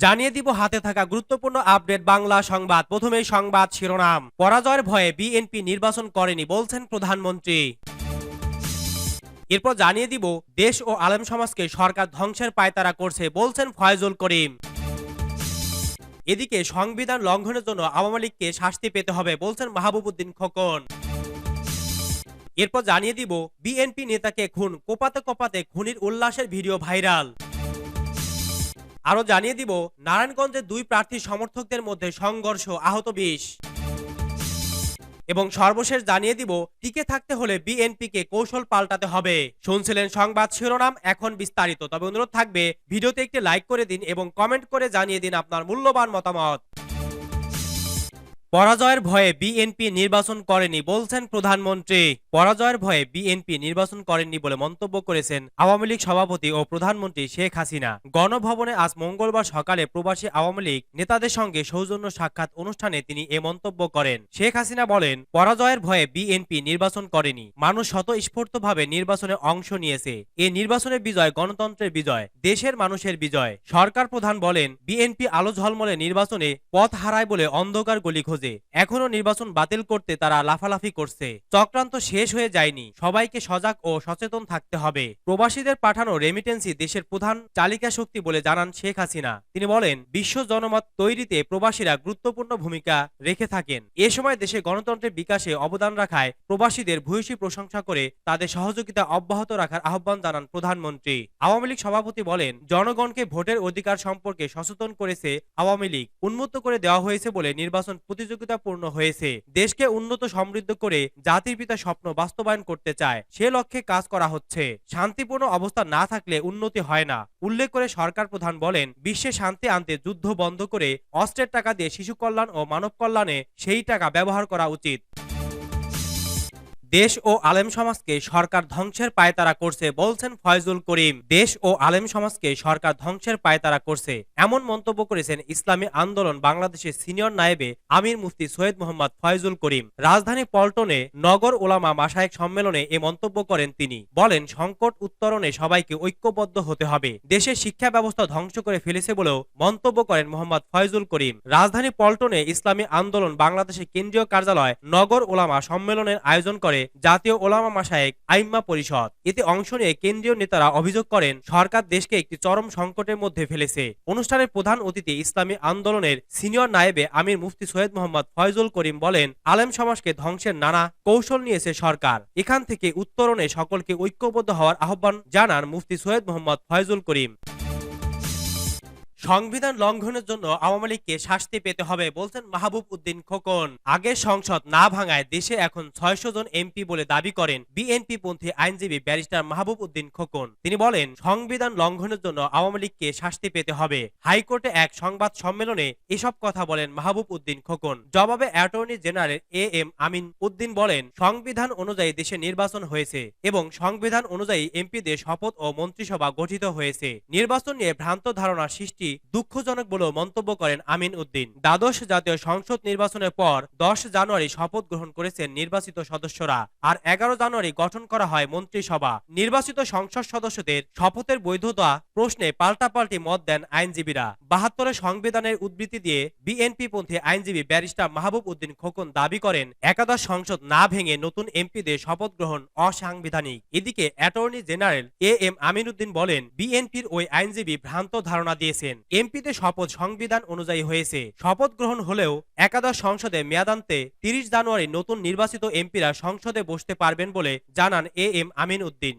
জানিয়ে দিব হাতে থাকা গুরুত্বপূর্ণ আপডেট বাংলা সংবাদ। প্রথমেই সংবাদ শিরোনাম। পরাজয়ের ভয়ে বিএনপি নির্বাচন করেনি বলছেন প্রধানমন্ত্রী। এরপর জানিয়ে দিব, দেশ ও আলেম সমাজকে সরকার ধ্বংসের পায়তারা করছে বলছেন ফয়জুল করিম। এদিকে সংবিধান লঙ্ঘনের জন্য আওয়ামী লীগকে শাস্তি পেতে হবে বলছেন মাহবুবুদ্দিন খোকন। এরপর জানিয়ে দিব, বিএনপি নেতাকে খুন, কোপাতে কোপাতে খুনির উল্লাসের ভিডিও ভাইরাল। আরও জানিয়ে দিব নারায়ণগঞ্জে দুই প্রার্থী সমর্থকদের মধ্যে সংঘর্ষ, আহত বিশ এবং সর্বশেষ জানিয়ে দিব, টিকে থাকতে হলে বিএনপিকে কৌশল পাল্টাতে হবে। শুনছিলেন সংবাদ শিরোনাম, এখন বিস্তারিত। তবে অনুরোধ থাকবে, ভিডিওতে একটি লাইক করে দিন এবং কমেন্ট করে জানিয়ে দিন আপনার মূল্যবান মতামত। পরাজয়ের ভয়ে বিএনপি নির্বাচন করেনি বলছেন প্রধানমন্ত্রী। পরাজয়ের ভয়ে বিএনপি নির্বাচন করেননি বলে মন্তব্য করেছেন আওয়ামী লীগ সভাপতি ও প্রধানমন্ত্রী শেখ হাসিনা। গণভবনে আজ মঙ্গলবার সকালে প্রবাসী আওয়ামী লীগ নেতাদের সঙ্গে সৌজন্য সাক্ষাৎ অনুষ্ঠানে তিনি এ মন্তব্য করেন। শেখ হাসিনা বলেন, পরাজয়ের ভয়ে বিএনপি নির্বাচন করেনি। মানুষ স্বতঃস্ফূর্তভাবে নির্বাচনে অংশ নিয়েছে। এ নির্বাচনের বিজয় গণতন্ত্রের বিজয়, দেশের মানুষের বিজয়। সরকার প্রধান বলেন, বিএনপি আলো ঝলমলে নির্বাচনে পথ হারায় বলে অন্ধকার গলি খোঁজে। এখনও নির্বাচন বাতিল করতে তারা লাফালাফি করছে। চক্রান্ত শেষ হয়ে যায়নি। সবাইকে সজাগ ও সচেতন থাকতে হবে। প্রবাসীদের পাঠানো রেমিটেন্সি দেশের প্রধান চালিকা শক্তি বলে জানান শেখ হাসিনা। তিনি বলেন, বিশ্ব জনমত তৈরিতে প্রবাসীরা গুরুত্বপূর্ণ ভূমিকা রেখে থাকেন। এ সময় দেশে গণতন্ত্রের বিকাশে অবদান রাখায় প্রবাসীদের ভূয়সী প্রশংসা করে তাদের সহযোগিতা অব্যাহত রাখার আহ্বান জানান প্রধানমন্ত্রী। আওয়ামী লীগ সভাপতি বলেন, জনগণকে ভোটের অধিকার সম্পর্কে সচেতন করেছে আওয়ামী লীগ। উন্মুক্ত করে দেওয়া হয়েছে বলে নির্বাচন প্রতিযোগিতাপূর্ণ হয়েছে। দেশকে উন্নত সমৃদ্ধ করে জাতির পিতা স্বপ্ন বাস্তবায়ন করতে চায়, সে লক্ষ্যে কাজ করা হচ্ছে। শান্তিপূর্ণ অবস্থা না থাকলে উন্নতি হয় না। উল্লেখ করে সরকার প্রধান বলেন, বিশ্বে শান্তি আনতে যুদ্ধ বন্ধ করে অস্ত্রের টাকা দিয়ে শিশু কল্যাণ ও মানব কল্যাণে সেই টাকা ব্যবহার করা উচিত। দেশ ও আলেম সমাজকে সরকার ধ্বংসের পায়তারা করছে বলছেন ফয়জুল করিম। দেশ ও আলেম সমাজকে সরকার ধ্বংসের পায়তারা করছে, এমন মন্তব্য করেছেন ইসলামী আন্দোলন বাংলাদেশের সিনিয়র নায়েবে আমির মুফতি সৈয়দ মোহাম্মদ ফয়জুল করিম। রাজধানী পল্টনে নগর ওলামা মাসায়েক সম্মেলনে এ মন্তব্য করেন তিনি। বলেন, সংকট উত্তরণে সবাইকে ঐক্যবদ্ধ হতে হবে। দেশের শিক্ষা ব্যবস্থা ধ্বংস করে ফেলেছে বলেও মন্তব্য করেন মোহাম্মদ ফয়জুল করিম। রাজধানী পল্টনে ইসলামী আন্দোলন বাংলাদেশের কেন্দ্রীয় কার্যালয় নগর ওলামা সম্মেলনের আয়োজন করে জাতীয় ওলামা মাসায়েক আইম্মা পরিষদ। এতে অংশ নিয়ে কেন্দ্রীয় নেতারা অভিযোগ করেন, সরকার দেশকে একটি চরম সংকটের মধ্যে ফেলেছে। অনুষ্ঠানের প্রধান অতিথি ইসলামী আন্দোলনের সিনিয়র নায়েবে আমির মুফতি সৈয়দ মোহাম্মদ ফয়জুল করিম বলেন, আলেম সমাজকে ধ্বংসের নানা কৌশল নিয়েছে সরকার। এখান থেকে উত্তরণে সকলকে ঐক্যবদ্ধ হওয়ার আহ্বান জানান মুফতি সৈয়দ মোহাম্মদ ফয়জুল করিম। সংবিধান লঙ্ঘনের জন্য আওয়ামী লীগকে শাস্তি পেতে হবে, বলছেন মাহবুব উদ্দিন খোকন। আগে সংসদ না ভাঙায় দেশে এখন ছয়শো জন এমপি বলে দাবি করেন বিএনপি পন্থী আইনজীবী ব্যারিস্টার মাহবুব উদ্দিন খোকন। তিনি বলেন, সংবিধান লঙ্ঘনের জন্য আওয়ামী লীগকে শাস্তি পেতে হবে। হাইকোর্টে এক সংবাদ সম্মেলনে এসব কথা বলেন মাহবুব উদ্দিন খোকন। জবাবে attorney general A M Amin Uddin বলেন, সংবিধান অনুযায়ী দেশে নির্বাচন হয়েছে এবং সংবিধান অনুযায়ী এমপিদের শপথ ও মন্ত্রিসভা গঠিত হয়েছে। নির্বাচন নিয়ে ভ্রান্ত ধারণা সৃষ্টি দুঃখজনক বলেও মন্তব্য করেন আমিন উদ্দিন। দ্বাদশ জাতীয় সংসদ নির্বাচনের পর দশ জানুয়ারি শপথ গ্রহণ করেছেন নির্বাচিত সদস্যরা আর এগারো জানুয়ারি গঠন করা হয় মন্ত্রিসভা। নির্বাচিত সংসদ সদস্যদের শপথের বৈধতা প্রশ্নে পাল্টাপাল্টি মত দেন আইনজীবীরা। বাহাত্তরের সংবিধানের উদ্ধৃতি দিয়ে বিএনপি পন্থী আইনজীবী ব্যারিস্টার মাহবুব উদ্দিন খোকন দাবি করেন, একাদশ সংসদ না ভেঙে নতুন এমপিদের শপথ গ্রহণ অসাংবিধানিক। এদিকে attorney general A M Aminuddin বলেন, বিএনপির ওই আইনজীবী ভ্রান্ত ধারণা দিয়েছেন। এমপিদের শপথ সংবিধান অনুযায়ী হয়েছে। শপথ গ্রহণ হলেও একাদশ সংসদে মেয়াদান্তে তিরিশ জানুয়ারি নতুন নির্বাচিত এমপিরা সংসদে বসতে পারবেন বলে জানান A M Amin Uddin.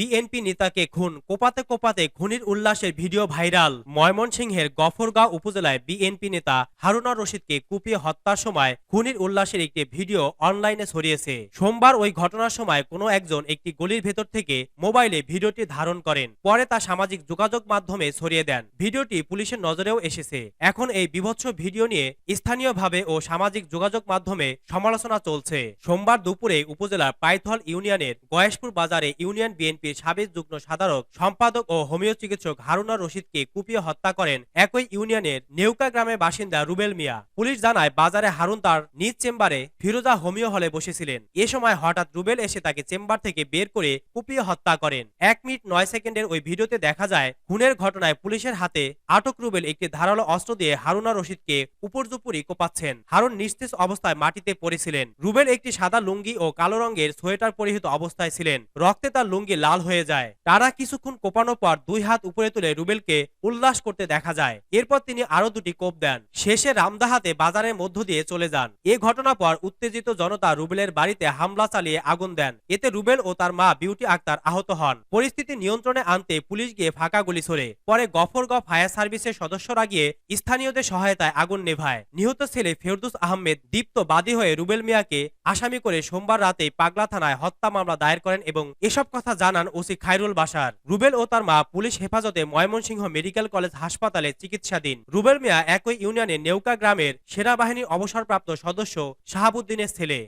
BNP নেতাকে খুন। কোপাতে কোপাতে খুনির উল্লাসের ভিডিও ভাইরাল। ময়মনসিংহের গফরগাঁও উপজেলায় বিএনপি নেতা হারুনা রশিদকে কুপিয়ে হত্যার সময় খুনির উল্লাসের একটি ভিডিও অনলাইনে ছড়িয়েছে। সোমবার ওই ঘটনার সময় কোনো একজন একটি গলির ভেতর থেকে মোবাইলে ভিডিওটি ধারণ করেন। পরে তা সামাজিক যোগাযোগ মাধ্যমে ছড়িয়ে দেন। ভিডিওটি পুলিশের নজরেও এসেছে। এখন এই বিভৎস ভিডিও নিয়ে স্থানীয়ভাবে ও সামাজিক যোগাযোগ মাধ্যমে সমালোচনা চলছে। সোমবার দুপুরে উপজেলার পাইথল ইউনিয়নের গয়েশপুর বাজারে ইউনিয়ন বিএনপি বিএনপির সাবেক যুগ্ম সাধারক, সম্পাদক ও হোমিও চিকিৎসক হারুনা রশিদকে কুপিয়ে হত্যা করেন একই ইউনিয়নের নেউকা গ্রামের বাসিন্দা রুবেল মিয়া। পুলিশ জানায়, বাজারে হারুন তার নিজ চেম্বারে ফিরোজা হোমিও হলে বসেছিলেন। এ সময় হঠাৎ রুবেল এসে তাকে চেম্বার থেকে বের করে কুপিয়ে হত্যা করেন। এক মিনিট নয় সেকেন্ডের ওই ভিডিওতে দেখা যায়, খুনের ঘটনায় পুলিশের হাতে আটক রুবেল একটি ধারালো অস্ত্র দিয়ে হারুনা রশিদকে উপর্যুপুরি কোপাচ্ছেন। হারুন নিস্তেজ অবস্থায় মাটিতে পড়েছিলেন। রুবেল একটি সাদা লুঙ্গি ও কালো রঙের সোয়েটার পরিহিত অবস্থায় ছিলেন। রক্তে তার লুঙ্গি লাল হয়ে যায়। তারা কিছুক্ষণ কোপানোর পর দুই হাত উপরে তুলে রুবেলকে উল্লাস করতে দেখা যায়। এরপর তিনি আরও দুটি কোপ দেন। শেষে রামদাহাতে বাজারের মধ্য দিয়ে চলে যান। এ ঘটনা পর উত্তেজিত জনতা রুবেলের বাড়িতে হামলা চালিয়ে আগুন দেন। এতে রুবেল ও তার মা বিউটি আক্তার আহত হন। পরিস্থিতি নিয়ন্ত্রণে আনতে পুলিশ গিয়ে ফাঁকা গুলি ছোড়ে। পরে গফরগাঁও ফায়ার সার্ভিসের সদস্যরা গিয়ে স্থানীয়দের সহায়তায় আগুন নেভায়। নিহত ছেলে ফেরদুস আহমেদ দীপ্ত বাদী হয়ে রুবেল মিয়াকে আসামি করে সোমবার রাতে পাগলা থানায় হত্যা মামলা দায়ের করেন এবং এসব কথা জানান ওসি খায়রুল বাসার রুবেল ও তার মা পুলিশ হেফাজতে ময়মনসিংহ মেডিকেল কলেজ হাসপাতালে চিকিৎসাধীন। রুবেল মিয়া একই ইউনিয়নের নেউকা গ্রামের সেনাবাহিনী অবসরপ্রাপ্ত সদস্য শাহাবুদ্দিনের ছেলে।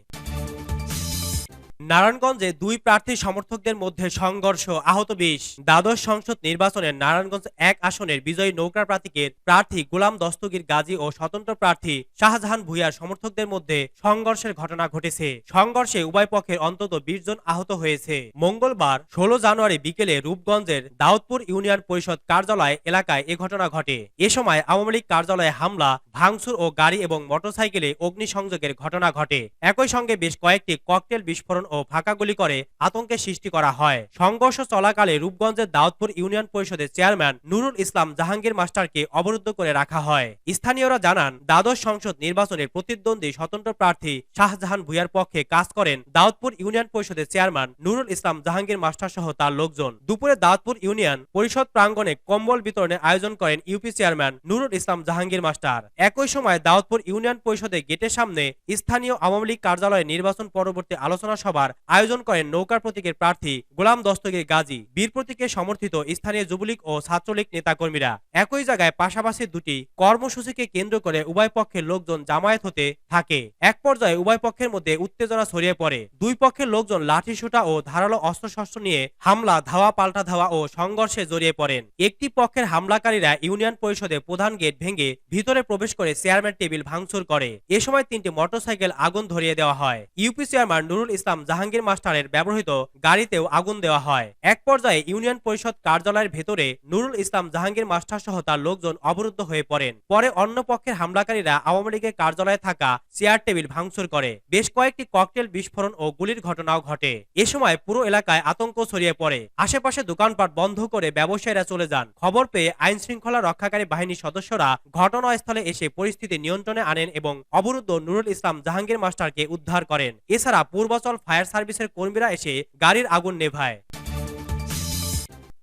নারায়ণগঞ্জে দুই প্রার্থী সমর্থকদের মধ্যে সংঘর্ষ, আহত বিশ। দ্বাদশ সংসদ নির্বাচনে নারায়ণগঞ্জ এক আসনের বিজয়ী নৌকা প্রার্থীকের প্রার্থী গোলাম দস্তগীর গাজী ও স্বতন্ত্র প্রার্থী শাহজাহান ভুইয়ার সমর্থকদের মধ্যে সংঘর্ষের ঘটনা ঘটেছে। সংঘর্ষে উভয় পক্ষের অন্তত বিশ জন আহত হয়েছে। মঙ্গলবার, ষোলো জানুয়ারি বিকেলে রূপগঞ্জের দাউদপুর ইউনিয়ন পরিষদ কার্যালয় এলাকায় এ ঘটনা ঘটে। এ সময় আওয়ামী লীগ কার্যালয়ে হামলা, ভাঙচুর ও গাড়ি এবং মোটরসাইকেলে অগ্নিসংযোগের ঘটনা ঘটে। একই সঙ্গে বেশ কয়েকটি ককটেল বিস্ফোরণ ও ফাঁকা গুলি করে আতঙ্কের সৃষ্টি করা হয়। সংঘর্ষ চলাকালে রূপগঞ্জের দাউদপুর ইউনিয়ন পরিষদের চেয়ারম্যান নুরুল ইসলাম জাহাঙ্গীর মাস্টারকে অবরুদ্ধ করে রাখা হয়। স্থানীয়রা জানান, দ্বাদশ সংসদ নির্বাচনের প্রতিদ্বন্দ্বী স্বতন্ত্র প্রার্থী শাহজাহান ভুইয়ার পক্ষে কাজ করেন দাউদপুর ইউনিয়ন পরিষদের চেয়ারম্যান নুরুল ইসলাম জাহাঙ্গীর মাস্টার সহ তার লোকজন। দুপুরে দাউদপুর ইউনিয়ন পরিষদ প্রাঙ্গণে কম্বল বিতরণের আয়োজন করেন UP chairman Nurul Islam Jahangir master. একই সময় দাউদপুর ইউনিয়ন পরিষদের গেটের সামনে স্থানীয় আওয়ামী লীগ কার্যালয়ে নির্বাচন পরবর্তী আলোচনা সভার আয়োজন করেন নৌকার প্রতীকের প্রার্থী গোলাম দস্তগীর গাজী। বীর প্রতীকে সমর্থিত স্থানীয় যুবলীগ ও ছাত্রলীগ নেতাকর্মীরা একই জায়গায় পাশাপাশি দুটি কর্মসূচিকে কেন্দ্র করে উভয় পক্ষের লোকজন জামায়াত হতে থাকে। এক পর্যায়ে উভয় পক্ষের মধ্যে উত্তেজনা ছড়িয়ে পড়ে। দুই পক্ষের লোকজন লাঠিসোঁটা ও ধারালো অস্ত্রশস্ত্র নিয়ে হামলা, ধাওয়া, পাল্টা ধাওয়া ও সংঘর্ষে জড়িয়ে পড়েন। একটি পক্ষের হামলাকারীরা ইউনিয়ন পরিষদে প্রধান গেট ভেঙে ভিতরে প্রবেশ করে চেয়ারম্যান টেবিল ভাঙচুর করে। এ সময় তিনটি মোটরসাইকেল আগুন ধরিয়ে দেওয়া হয়। ইউপি চেয়ারম্যান নুরুল ইসলাম জাহাঙ্গীর মাস্টারের ব্যবহৃত গাড়িতেও আগুন দেওয়া হয়। এক পর্যায়ে ইউনিয়ন পরিষদ কার্যালয়ের ভেতরে নুরুল ইসলাম জাহাঙ্গীর মাস্টার সহ তার লোকজন অবরুদ্ধ হয়ে পড়েন। পরে অন্য পক্ষের হামলাকারীরা আওয়ামী লীগের কার্যালয়ে থাকা চেয়ার টেবিল ভাঙচুর করে। বেশ কয়েকটি ককটেল বিস্ফোরণ ও গুলির ঘটনাও ঘটে। এ সময় পুরো এলাকায় আতঙ্ক ছড়িয়ে পড়ে। আশেপাশে দোকানপাট বন্ধ করে ব্যবসায়ীরা চলে যান। খবর পেয়ে আইন শৃঙ্খলা রক্ষাকারী বাহিনীর সদস্যরা ঘটনাস্থলে এসে পরিস্থিতি নিয়ন্ত্রণে আনেন এবং অবরুদ্ধ নুরুল ইসলাম জাহাঙ্গীর মাস্টারকে উদ্ধার করেন। এছাড়া পূর্বাচল ফায়ার সার্ভিসের কর্মীরা এসে গাড়ির আগুন নেভায়।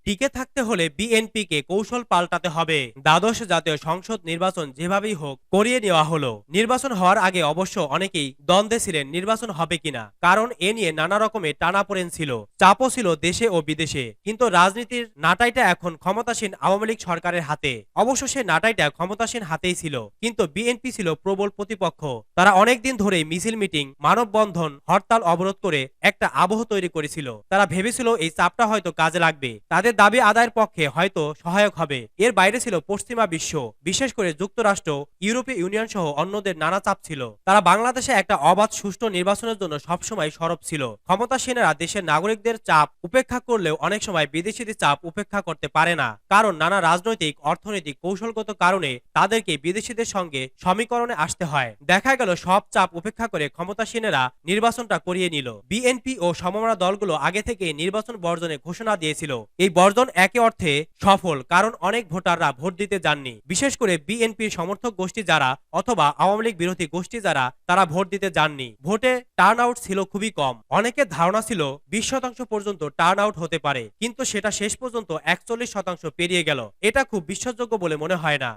টিকে থাকতে হলে বিএনপিকে কৌশল পাল্টাতে হবে। দ্বাদশ জাতীয় সংসদ নির্বাচন যেভাবেই হোক, করিয়ে নেওয়া হলো। নির্বাচন হওয়ার আগে অবশ্য অনেকেই দ্বন্দ্বে ছিলেন নির্বাচন হবে কিনা, কারণ এ নিয়ে নানা রকমের টানাপোড়েন ছিল। চাপও ছিল দেশে ও বিদেশে, কিন্তু রাজনীতির নাটাইটা এখন ক্ষমতাসীন আওয়ামী লীগ সরকারের হাতে। অবশ্য সে নাটাইটা ক্ষমতাসীন হাতেই ছিল, কিন্তু বিএনপি ছিল প্রবল প্রতিপক্ষ। তারা অনেকদিন ধরে মিছিল মিটিং, মানববন্ধন, হরতাল অবরোধ করে একটা আবহ তৈরি করেছিল। তারা ভেবেছিল এই চাপটা হয়তো কাজে লাগবে। তাদের দাবি আদায়ের পক্ষে হয়তো সহায়ক হবে। এর বাইরে ছিল পশ্চিমা বিশ্ব, বিশেষ করে যুক্তরাষ্ট্র, ইউরোপীয় ইউনিয়ন সহ অন্যদের নানা চাপ ছিল। তারা বাংলাদেশে একটা অবাধ সুষ্ঠু নির্বাচনের জন্য সবসময় সরব ছিল। ক্ষমতাসীনেরা দেশের নাগরিকদের চাপ উপেক্ষা করলেও অনেক সময় বিদেশিদের চাপ উপেক্ষা করতে পারে না। কারণ নানা রাজনৈতিক, অর্থনৈতিক কৌশলগত কারণে তাদেরকে বিদেশিদের সঙ্গে সমীকরণে আসতে হয়। দেখা গেল সব চাপ উপেক্ষা করে ক্ষমতাসীনেরা নির্বাচনটা করিয়ে নিল। বিএনপি ও সমমনা দলগুলো আগে থেকে নির্বাচন বর্জনে ঘোষণা দিয়েছিল। এই বর্জন একে অর্থে সফল, কারণ অনেক ভোটাররা ভোট দিতে যাননি। বিশেষ করে বিএনপির সমর্থক গোষ্ঠী যারা অথবা আওয়ামী লীগ বিরোধী গোষ্ঠী যারা, তারা ভোট দিতে যাননি। ভোটে টার্ন আউট ছিল খুবই কম। অনেকের ধারণা ছিল বিশ শতাংশ পর্যন্ত টার্ন আউট হতে পারে, কিন্তু সেটা শেষ পর্যন্ত একচল্লিশ শতাংশ পেরিয়ে গেল। এটা খুব বিশ্বাসযোগ্য বলে মনে হয় না।